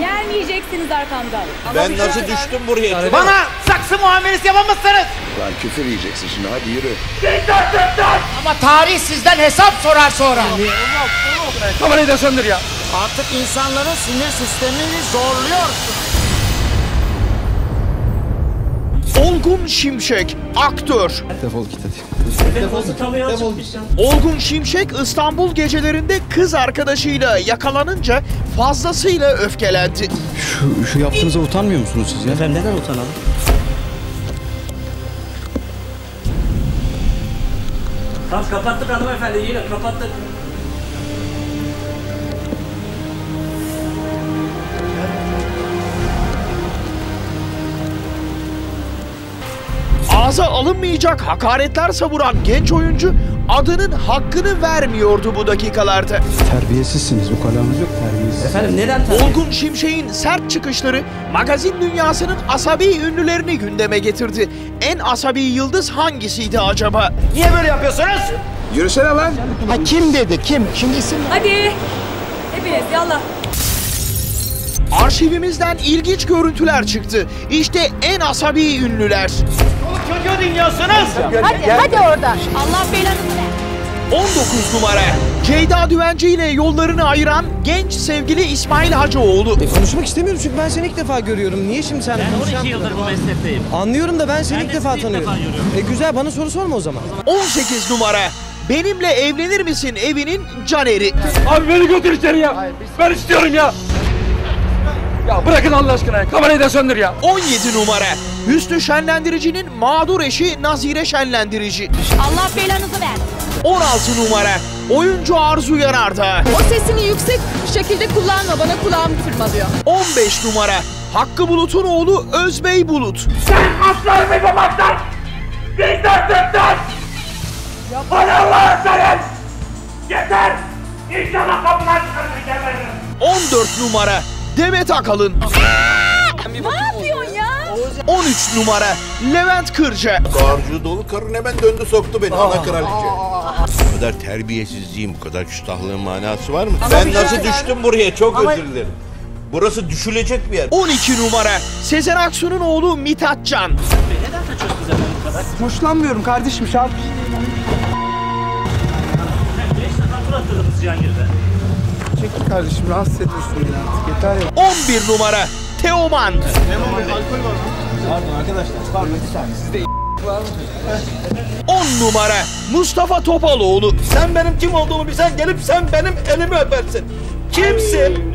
Gelmeyeceksiniz arkamdan. Ben nasıl düştüm buraya? Bana saksı muamelesi yapamazsınız. Lan küfür yiyeceksin şimdi hadi yürü. Ama tarih sizden hesap sorar sonra. Kamerayı da söndür ya. Artık insanların sinir sistemini zorluyorsun. Olgun Şimşek, aktör. Defol git hadi. Olgun Şimşek İstanbul gecelerinde kız arkadaşıyla yakalanınca fazlasıyla öfkelendi. Şu, şu yaptığınıza utanmıyor musunuz siz ya? Efendim neden utanalım? Tamam kapattık hanımefendi yine kapattık. Ağza alınmayacak hakaretler savuran genç oyuncu adının hakkını vermiyordu bu dakikalarda. Terbiyesizsiniz. Ukalanız yok terbiyesiz. Efendim neden tabii? Olgun Şimşek'in sert çıkışları magazin dünyasının asabi ünlülerini gündeme getirdi. En asabi yıldız hangisiydi acaba? Niye böyle yapıyorsunuz? Yürüsene lan. Ha kim dedi kim? Şimdi isim Hadi. Hepiniz yallah. Arşivimizden ilginç görüntüler çıktı. İşte en asabi ünlüler. Çocuğu dinliyorsunuz. Hadi, hadi oradan. Allah belanızı ver. 19 numara. Ceyda Düvenci ile yollarını ayıran genç sevgili İsmail Hacıoğlu. Konuşmak istemiyorum çünkü ben seni ilk defa görüyorum. Niye şimdi sen Ben konuşan- 12 yıldır bu meslekteyim. Anlıyorum da ben seni Ben ilk de defa tanıyorum. defa görüyorum. e güzel bana soru sorma o zaman. 18 numara. Benimle evlenir misin evinin Caneri. Abi beni götür içeri ya. Ben istiyorum ya. Ya bırakın Allah aşkına ya. Kamerayı da söndür ya. 17 numara. Hüsnü Şenlendirici'nin mağdur eşi Nazire Şenlendirici. Allah belanızı ver. 16 numara. Oyuncu Arzu Yanardağ. O sesini yüksek şekilde kullanma. Bana kulağım tırmalıyor. 15 numara. Hakkı Bulut'un oğlu Özbey Bulut. Aslanım yapamazlar. Bizden sırttan. Hadi Allah'a senin. Yeter. İnşallah kapıdan çıkarır 14 numara. Demet Akalın. Ne yapıyorsun ya? 13 numara. Levent Kırca. Harcı dolu karın hemen döndü soktu beni ana kraliçe. Bu kadar terbiyesizliğin, bu kadar küstahlığın manası var mı? ben nasıl düştüm buraya? Çok özür dilerim. Burası düşülecek bir yer. 12 numara. Sezen Aksu'nun oğlu Mithat Can. Neden kaçıyorsunuz efendim bu kadar? Hoşlanmıyorum kardeşim şarkı. 5 defa tur attırdınız Cihangir'de. Çekil kardeşim rahatsız ediyorsun beni artık yeter ya. 11 numara. Teoman. 10 numara. Mustafa Topaloğlu. Sen benim kim olduğumu bilsen gelip sen benim elimi öpersin. Kimsin?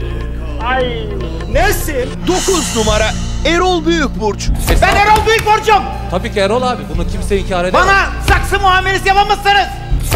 Ay. Nesin? 9 numara. Erol Büyükburç. Ben Erol Büyükborcum. Tabii ki Erol abi bunu kimse inkar edemez. Bana saksı muamelesi yapamazsınız.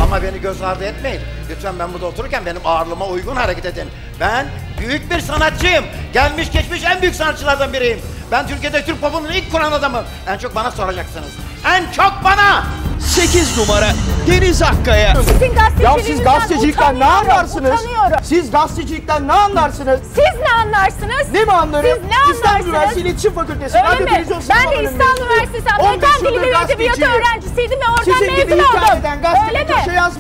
Ama beni göz ardı etmeyin. Lütfen ben burada otururken benim ağırlığıma uygun hareket edin. Ben büyük bir sanatçıyım. Gelmiş geçmiş en büyük sanatçılardan biriyim. Ben Türkiye'de Türk popunun ilk kuran adamım. En çok bana soracaksınız. En çok bana. 8 numara. Deniz Akkaya. Sizin Ya siz gazetecilikten ne utanıyorum, anlarsınız? Utanıyorum. Siz gazetecilikten ne anlarsınız? Siz ne anlarsınız? Ne mi anlarım? Siz ne İstanbul anlarsınız? Üniversitesi İletişim Fakültesi. Öyle Radyo mi? Televizyon Ben de Bölümü İstanbul mezunuyum. Üniversitesi 15 Amerikan Dili yıldır ve Edebiyatı gazeteciyim. öğrencisiydim ve oradan Sizin gibi mezun hikaye oldum. eden gazetede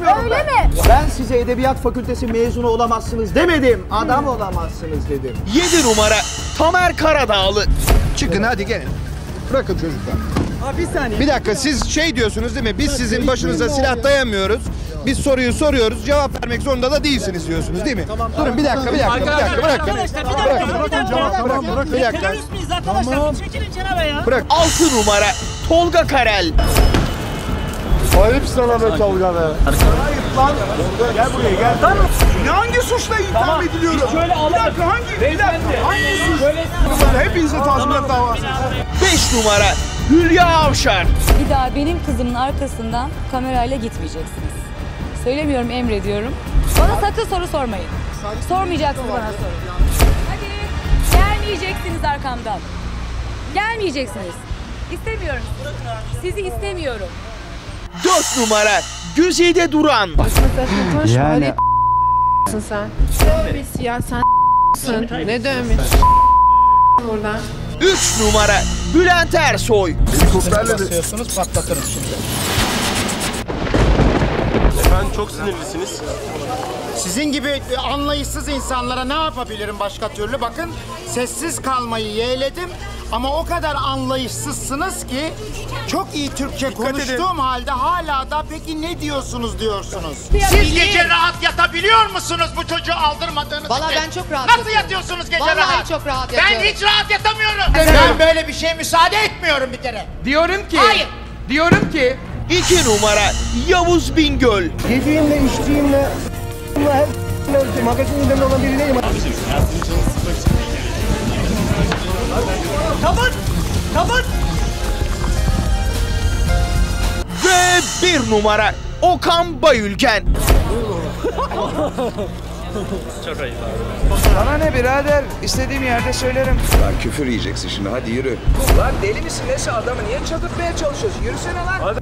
Öyle köşe mi? yazmıyorum Öyle ben. mi? Ben size Edebiyat Fakültesi mezunu olamazsınız demedim. Adam olamazsınız dedim. 7 numara. Tamer Karadağlı. Çıkın hadi gelin. Bırakın çocuklar. Abi bir saniye. Bir dakika siz şey diyorsunuz değil mi? Biz sizin başınıza silah dayamıyoruz. Biz soruyu soruyoruz. Cevap vermek zorunda da değilsiniz diyorsunuz değil mi? Durun bir dakika bir dakika bir dakika bırakın. Arkadaşlar bir dakika bir dakika. Bırakın bir dakika. Terörist miyiz arkadaşlar? Çekilin kenara ya. 6 numara. Tolga Karel. Ayıp sana be Tolga be. Ne hangi suçla itham ediliyorum? Şöyle alalım. Bir dakika hangi? Bir dakika. Hangi suç? Hepinize tazminat davası. 5 numara. Hülya Avşar. Bir daha benim kızımın arkasından kamerayla gitmeyeceksiniz. Söylemiyorum, emrediyorum. Bana sakın soru sormayın. Sormayacaksınız bana soru. Hadi. Gelmeyeceksiniz arkamdan. Gelmeyeceksiniz. İstemiyorum. Sizi istemiyorum. 4 numara. Güzide Duran. Yani sen. Dövmesi ya sen ne dövmesi? Buradan. 3 numara. Bülent Ersoy. Efendim çok sinirlisiniz. Sizin gibi anlayışsız insanlara ne yapabilirim başka türlü? Bakın sessiz kalmayı yeğledim ama o kadar anlayışsızsınız ki çok iyi Türkçe konuştuğum halde hala da peki ne diyorsunuz diyorsunuz. Siz gece rahat yatabiliyor musunuz bu çocuğu aldırmadığınız Valla için? ben çok rahat Nasıl yatıyorum. yatıyorsunuz gece Vallahi rahat? çok rahat Ben yatıyorum. hiç rahat yatamıyorum. Ben böyle bir şeye müsaade etmiyorum bir kere. Diyorum ki, Hayır. diyorum ki iki numara Yavuz Bingöl. Yediğimle, içtiğimle, her magazin gündeminde olan biri değilim. Kapat! Bir numara Okan Bayülgen. Sana ne birader? İstediğim yerde söylerim. Lan küfür yiyeceksin şimdi hadi yürü. Lan deli misin neyse adamı niye çatırtmaya çalışıyorsun? Yürüsene lan.